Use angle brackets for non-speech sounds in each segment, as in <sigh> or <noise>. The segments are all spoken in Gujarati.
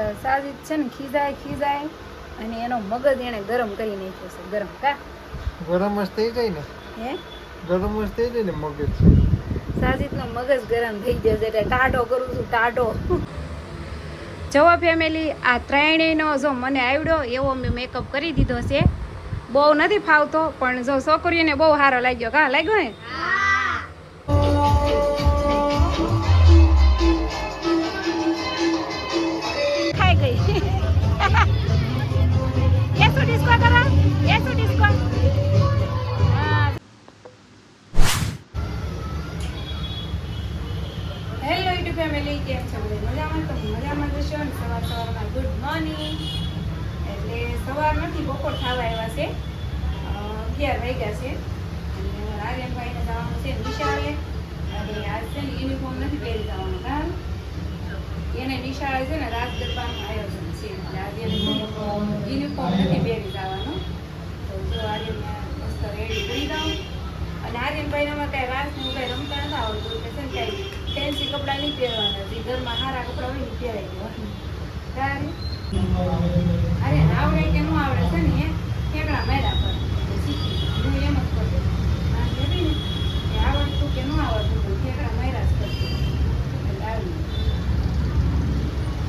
તો સાજી છે ને ખીજાય ખીજાય અને એનો મગજ એને ગરમ કરી નાખ્યો છે ગરમ કા? ગરમ જ થઈ જાય ને? હે? ગરમ જ થઈ જાય ને મગજ? સાજીદનો મગજ ગરમ થઈ ગયો છે એટલે ટાઢો કરું છું ટાઢો. જવા ફેમિલી આ ત્રણેયનો જો મને આવડ્યો એવો મેં મેકઅપ કરી દીધો છે. બહુ નથી ફાવતો પણ જો છોકરીઓને બહુ સારો લાગ્યો કા? લાગ્યો ને ડિસ્કો કરો એસો ડિસ્કો હા હેલો યુટ્યુબ ફેમિલી કેમ છો બધા? મજામાં? તો મજામાં જશો અને સવાર સવારમાં ગુડ મોર્નિંગ એટલે સવાર નથી, બપોર થવા આવ્યા છે. અગિયાર વાગ્યા છે. અને રાજનભાઈને જવાનું છે નિશાળે. અને આજ છે ને યુનિફોર્મ નથી પહેરી જવાનું કારણ એને નિશાળે છે ને રાત ગરબાનું આયોજન. યુનિફોર્મ નથી પહેરી જવાનું. તો જો આજે મસ્ત રેડી કરી દઉં. અને આર્યનભાઈનામાં કાંઈ ને કાંઈ રમતા નથી આવડતું એટલે છે ને કાંઈ ફેન્સી કપડાં નહીં પહેરવાના. ઘરમાં સારા કપડાં હોય ને પહેરાઈ દેવાના. તારે? અરે આવડે કે ન આવડે છે ને? ઠેકડા મેળા પર શીખી. હું એમ જ કરું. આવડતું કે ન આવડતું ઠેકડા માર્યા જ કરતી એટલે આવી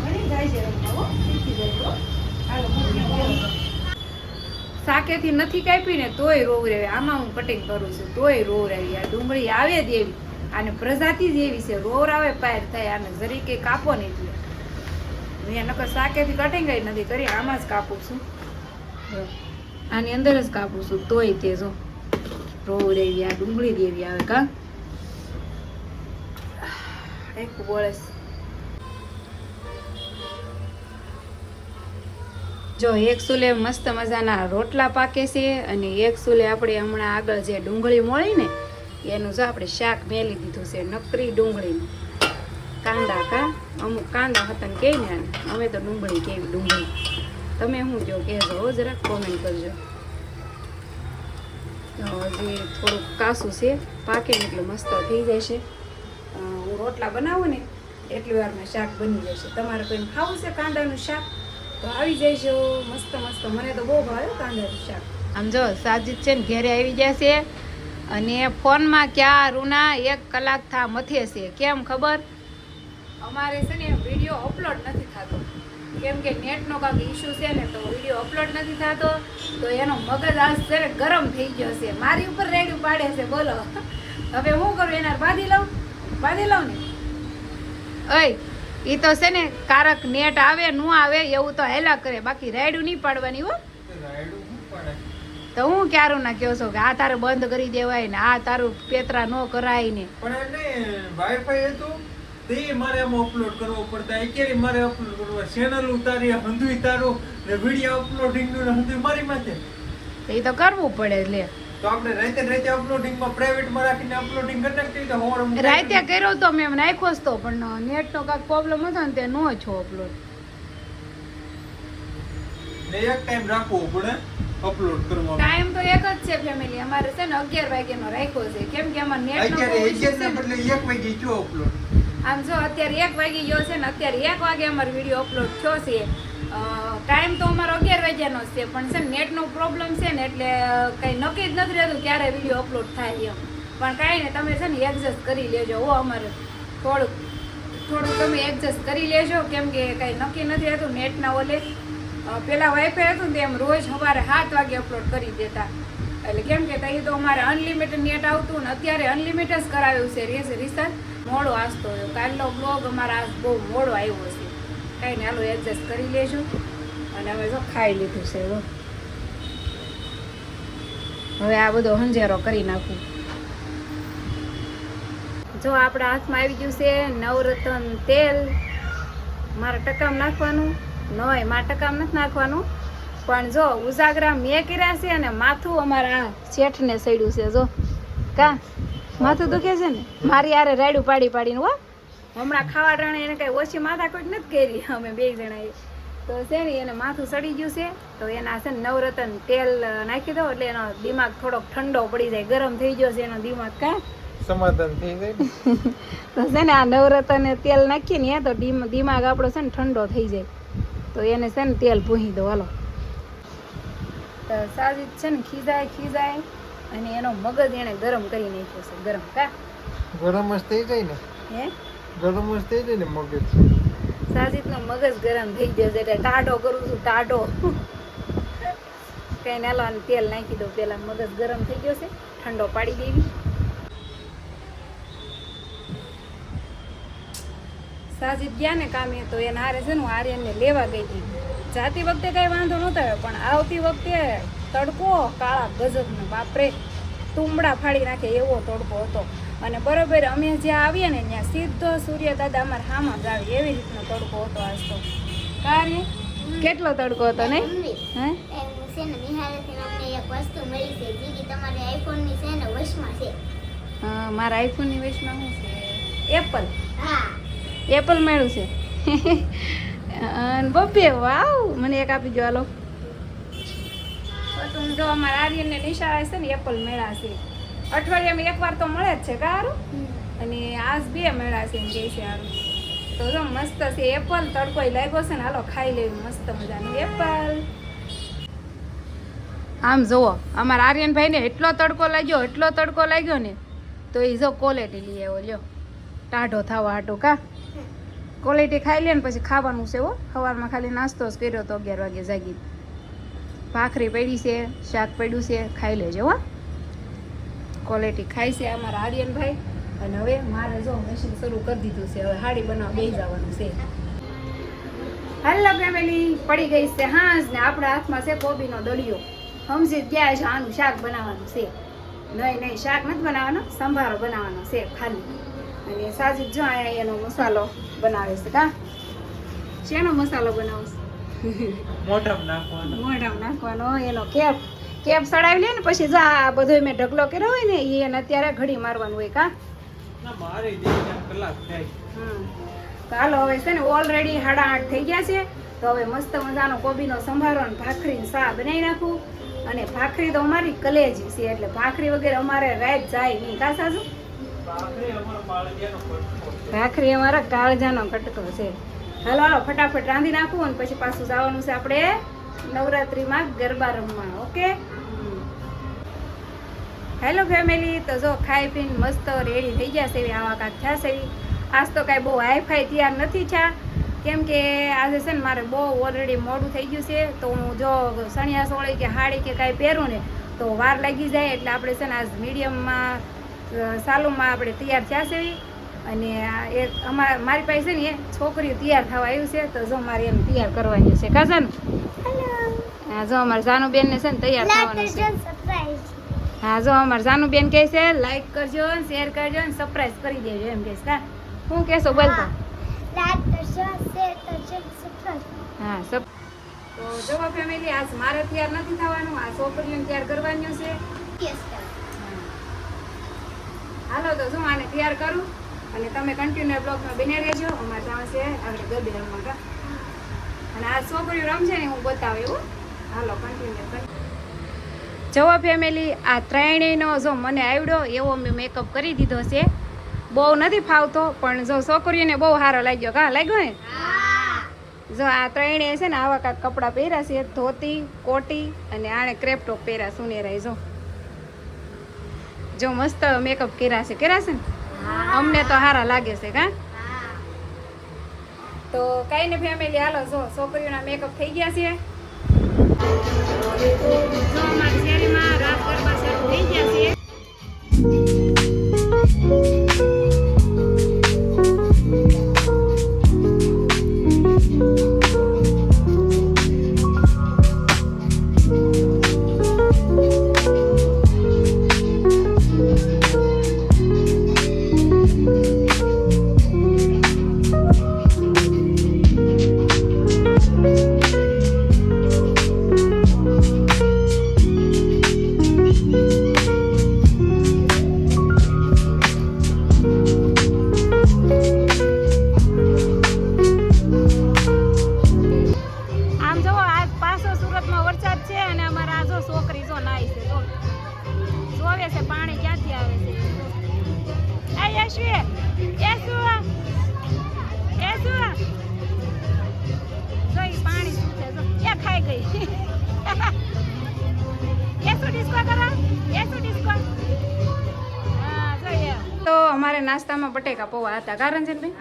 મળી જાય છે રમવા હો શીખી જાય હો હાલો મૂકી દો. શાકેથી નથી કાપી ને તોય રોવ રહે. આમાં હું કટિંગ કરું છું, તોય રોવ રહી. આ ડુંગળી આવે જ એવી અને પ્રજાતિ જ એવી છે. રોવ આવે, પાયર થાય, આને જરી કે કાપો નહીં એટલે. મેં નકર શાકેથી કટિંગ જ નથી કરી, આમાં જ કાપું છું. આની અંદર જ કાપું છું. તોય તે જો, રોવ રહી આ ડુંગળી દેવી આવે, કા? એક બોળસ જો એક સુલે મસ્ત મજાના રોટલા પાકે છે અને એક સુલે આપણે હમણાં આગળ જે ડુંગળી મળી ને, એનું જો આપણે શાક મેલી દીધું છે, નકરી ડુંગળીનું. કાંદા કા? અમુક કાંદા હતા કે અમે તો ડુંગળી કેવી ડુંગળી. તમે શું કહો, કહેજો જરાક કોમેન્ટ કરજો. હજી થોડુંક કાસું છે પાકે એટલે મસ્ત થઈ જશે છે. હું રોટલા બનાવું ને, એટલી વારમાં શાક બની જશે તમારે કોઈને ખાવું છે કાંદાનું શાક? તો આવી જઈશો મસ્ત મસ્ત. મને તો બહુ ભાવ્યો કાંદાનું શાક. આમ જો સાજીદ છે ને ઘેરે આવી જશે અને ફોનમાં ક્યાં રૂના એક કલાક થા મથે છે. કેમ ખબર? અમારે છે ને વીડિયો અપલોડ નથી થતો. કેમ કે નેટનો કાંઈક ઇશ્યુ છે ને તો વીડિયો અપલોડ નથી થતો. તો એનો મગજ આજ છે ગરમ થઈ ગયો છે. મારી ઉપર રેડ્યું પાડે છે બોલો. હવે હું કરું? એના બાંધી લઉં? બાંધી લઉં ને? ઓય એ તો છે ને કારક નેટ આવે ન આવે એવું તો હેલા કરે. બાકી રાયડું નહીં પાડવાની હો. તો હું ક્યારું ના કહો છો કે આ તારે બંધ કરી દેવાય ને આ તારું પેતરા ન કરાય ને. પણ એને વાઈફાઈ હતું તે મારે એમ અપલોડ કરવો પડતા. કેરી મારે અપલોડ કરવો? ચેનલ ઉતારી હંધુઈ તારું ને વીડિયો અપલોડિંગનું ને હંધુઈ મારી માથે. એ તો કરવું પડે લે. તો આપણે રાતે રાતે અપલોડિંગમાં રાખીને અપલોડિંગ કરી નાખી તો હોર રાતે કર્યો તો મેં નાખ્યો તો પણ નેટનો કાંઈક પ્રોબ્લેમ હતો ને તે નો છો અપલોડ ને એક ટાઈમ રાખવો પડે અપલોડ કરવા ટાઈમ તો એક જ છે ફેમિલી અમારે છે ને અગિયાર વાગ્યાનો રાખ્યો છે કેમ કે અમારે ના. બદલે વાગે જો અપલોડ આમ જો અત્યારે એક વાગી ગયો છે ને અત્યારે એક વાગે અમારો વીડિયો અપલોડ થયો છે. ટાઈમ તો અમારો અગિયાર વાગ્યાનો છે, પણ છે નેટનો પ્રોબ્લેમ છે ને એટલે કંઈ નક્કી જ નથી રહેતું ક્યારે વીડિયો અપલોડ થાય એમ. પણ કાંઈ ને તમે છે ને એડજસ્ટ કરી લેજો હો અમારે. થોડુંક થોડુંક તમે એડજસ્ટ કરી લેજો, કેમ કે કંઈ નક્કી નથી રહેતું નેટના ઓલે. પહેલાં વાઈફાઈ હતું ને એમ રોજ સવારે સાત વાગે અપલોડ કરી દેતા. એટલે કેમ કે તહી તો અમારે અનલિમિટેડ નેટ આવતું ને અત્યારે અનલિમિટેડ જ કરાવ્યું છે રેસ રિસર્ચ મોડો આસતો કાલનો બ્લોગ અમારા આજ બહુ મોડો આવ્યો છે. કાંઈ ને હાલો એડજસ્ટ કરી લેજો. અને હવે જો ખાઈ લીધું છે જો હવે આ બધો હંજેરો કરી નાખું. જો આપણા હાથમાં આવી ગયું છે નવરત્ન તેલ. મારે ટકામ નાખવાનું? નોય, મારે ટકામ નથી નાખવાનું. પણ જો ઉજાગરા મેં કર્યા છે અને માથું અમારા શેઠને સડ્યું છે, જો. કા? માથું દુખે છે ને? મારી આરે રાયડું પાડી પાડીને, હો. હમણાં ખાવા ટાણે એને કઈ ઓછી માથા કોઈ નથી કરી અમે બે જણાએ. તો છે ને એને માથું સડી ગયું છે. તો એના છે ને નવરત્ન તેલ નાખી દો એટલે એનો દિમાગ થોડોક ઠંડો પડી જાય ગરમ થઈ ગયો છે એનો દિમાગ કા? સમાધાન થઈ જાય <laughs> તો છે ને આ નવરત્ન તેલ નાખીએ ને તો દિમાગ આપણો છે ને ઠંડો થઈ જાય. તો એને છે ને તેલ ભૂહી દો હાલો. તો સાજીદ છે ને ખીજાય ખીજાય અને એનો મગજ એને ગરમ કરી નાખ્યો છે ગરમ કા? ગરમ જ થઈ જાય ને? હે? ગરમ જ થઈ જાય ને મગજ. સાજીદનો મગજ ગરમ થઈ ગયો છે એટલે ટાઢો કરું છું, ટાઢો. કઈ નાલો તેલ નાખી દઉં, પેલા મગજ ગરમ થઈ ગયો છે, ઠંડો પાડી દેવી. સાજીદ ગયા ને કામે તો એને હારે છે ને હું આર્યનને લેવા ગઈ હતી. જાતી વખતે કઈ વાંધો નહોતો પણ આવતી વખતે તડકો કાળા ગજબનો, બાપરે. તુંબડા ફાડી નાખે એવો તડકો હતો. અને બરોબર અમે જ્યાં આવીએ ને ત્યાં સીધો સૂર્ય દાદા અમારા હામાં જ આવી. એવી રીતનો તડકો હતો આજ તો. કાર્ય કેટલો તડકો હતો નહીં? હે? છે ને નિહાળેથી અમને એક વસ્તુ મળી છે જે કે તમારે આઈફોનની છે ને વશમાં છે. હા, મારા આઈફોનની વેચમાં શું છે? એપલ હા. એપલ મળ્યું છે. અને બબ્બે વાવ! મને એક આપી દો હાલો. તો તું જો અમારા આર્યનને નિશાળે છે ને એપલ મેળા છે. અઠવાડિયામાં એકવાર તો મળે જ છે કારું અને આજ બે મેળા છે એમ છે હારું. તો જો મસ્ત છે એપલ તડકોય લાગ્યો છે ને હાલો ખાઈ લેવું મસ્ત મજાનું એપલ. આમ જુઓ અમારા આર્યનભાઈને એટલો તડકો લાગ્યો એટલો તડકો લાગ્યો ને તો એ જો ક્વોલિટી લઈ આવ્યો લ્યો. ટાઢો થવા હાટો કા? ક્વોલિટી ખાઈ લે ને પછી ખાવાનું છે હો. સવારમાં ખાલી નાસ્તો જ કર્યો તો અગિયાર વાગે જાગી. ભાખરી પડી છે શાક પડ્યું છે ખાઈ લેજો હો. ક્વોલિટી ખાય છે અમારા આર્યનભાઈ અને હવે મારે જો મશીન શરૂ કરી દીધું છે. હવે હાડી બનાવવા બે જવાનું છે. હાલો ફેમિલી પડી ગઈ છે હાંસ ને આપણા હાથમાં છે કોબીનો દળિયો. સમજી ગયા છે આનું શાક બનાવવાનું છે. નહીં નહીં શાક નથી બનાવવાનો સંભારો બનાવવાનો છે ખાલી. અને સાજી જો અહીંયા એનો મસાલો બનાવે છે કા? શેનો મસાલો બનાવશે? મોઢામાં નાખવાનો. મોઢામાં નાખવાનો એનો કેપ. કેપ સડાવી લે ને પછી જા બધો મેં ઢગલો કર્યો હોય ને એ એને અત્યારે ઘડી મારવાનું હોય કા? ના હાલો હવે છે ને ઓલરેડી સાડા આઠ થઈ ગયા છે. તો હવે મસ્ત મજાનો કોબીનો સંભારો અને ભાખરી સા બનાવી નાખું. અને ભાખરી તો અમારી કલેજી છે એટલે ભાખરી વગેરે અમારે રાત જાય નહીં કા સાસુ. ભાખરી અમારા કાળજાનો કટકો છે. હાલો હાલો ફટાફટ રાંધી નાખું અને પછી પાછું જવાનું છે આપણે. નવરાત્રીમાં ગરબા રમવા, ઓકે? હેલો ફેમિલી, તો જો ખાઈ પીને મસ્ત રેડી થઈ ગયા આવા કાંક થયા આજ તો કાંઈ બહુ હાઈફાઈ તૈયાર નથી થયા. કેમ કે આજે છે ને મારે બહુ ઓલરેડી મોડું થઈ ગયું છે, તો હું જો સણિયા સોળી કે હાડી કે કાંઈ પહેરું ને, તો વાર લાગી જાય એટલે આપણે છે ને આજ મીડિયમમાં સાલુમાં આપણે તૈયાર થયા છે. અને એક અમારા મારી પાસે છે ને એ છોકરીઓ તૈયાર થવા આવ્યું છે, તો જો મારે એમ તૈયાર કરવાની છે. કાજાનું હા જો અમારે જાનુબેનને છે ને તૈયાર થવાનું છે. હા જો અમારે જાનુબેન કહે છે લાઈક કરજો ને શેર કરજો ને સરપ્રાઈઝ કરી દેજો એમ કહેશ છે હું. કહેશો બોલતો લાઈક કરજો શેર કરજો હા સબ તો જો ફેમિલી આજ મારે તૈયાર નથી થવાનું આ છોકરીઓને તૈયાર કરવાનું છે. હાલો તો શું આને તૈયાર કરું અને તમે કન્ટિન્યુ બ્લોગમાં બને રહેજો. અમારે ત્યાં છે આપણે ગરબી રમવા અને આ છોકરીઓ રમશે ને હું બતાવું એવું? જવો ફેમિલી આ ત્રણેયનો જો મને આવડ્યો એવો મેં મેકઅપ કરી દીધો છે. બહુ નથી ફાવતો પણ જો છોકરીઓને બહુ સારો લાગ્યો. કા લાગ્યો ને? જો આ ત્રણેય છે ને આવા કાંક કપડાં પહેર્યા છે ધોતી કોટી અને આણે ક્રેપ ટોપ પહેર્યા સુનેરાય જો. જો મસ્ત મેકઅપ કર્યા છે. કર્યા છે ને? અમને તો સારા લાગે છે કા? તો કઈ ને ફેમિલી હાલો જો છોકરીઓના મેકઅપ થઈ ગયા છે. તો જો અમારી શેરીમાં રાત ગરબા શરૂ થઈ ગયા છે. છે. <laughs> તો અમારે નાસ્તામાં બટેકા પૌવા હતા. કારણ છે ભાઈ?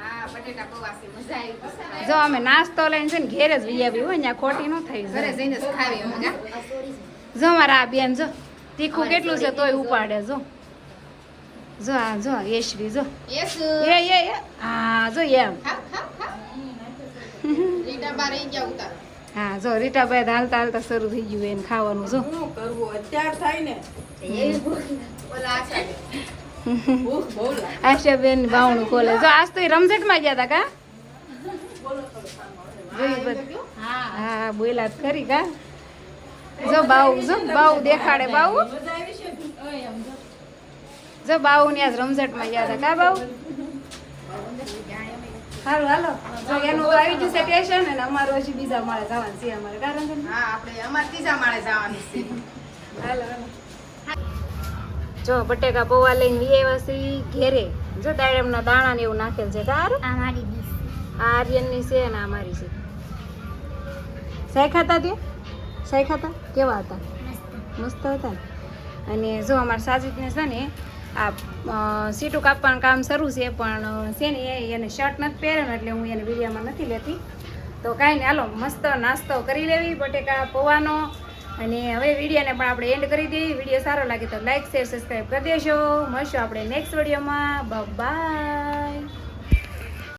જો અમે નાસ્તો લઈને છે ને ઘેર જ વી આવી હોય ત્યાં ખોટી ન થઈ જાય. જો અમારા આ બેન જો તીખું કેટલું છે તોય ઉપાડે જો. જો આ જો યશવી જો એ એ એ હા જો એમ હા જો રીટાભાઈ હાલતા હાલતા શરૂ થઈ ગયું એને ખાવાનું જો. શું કરવું? અત્યાર થાય ને. આશાબેન બાવણું ખોલે. જો આજ તો રમઝટમાં ગયા હતા કા? હા હા બોલા કરી કા? જો બાઉ જો બાઉ દેખાડે બાઉ મજા આવી છે ઓય આમ જો. બાવ બાઉ ની આજ રમઝટમાં ગયા હતા. કા બાઉ? હાલો હાલો. જો એનું આવી ગયું છે ટેશન અને અમારું હજી બીજા માળે જવાનું છે અમારે. કારણ છે હા આપણે અમારે ત્રીજા માળે જવાનું છે. હાલો હાલો. જો બટેકા પૌવા લઈને વી આવ્યા છીએ ઘેરે. જો દાડમના દાણા ને એવું નાખેલ છે. કાર આ મારી આ આર્યનની છે અને આ મારી છે. સાયખા હતા તે? સાયખા હતા કેવા હતા? મસ્ત. હતા અને જો અમારા સાજીદને છે ને આ સીટું કાપવાનું કામ શરૂ છે, પણ છે ને એને શર્ટ નથી પહેર્યો એટલે હું એને વિડીયોમાં નથી લેતી. તો કાંઈ નહીં, હાલો, મસ્ત નાસ્તો કરી લેવી, બટેકા પૌવાનો. અને હવે વિડીયોને પણ આપણે એન્ડ કરી દઈએ. વીડિયો સારો લાગે તો લાઈક શેર સબસ્ક્રાઈબ કરી દેજો. મળશું આપણે નેક્સ્ટ વિડીયોમાં. બાય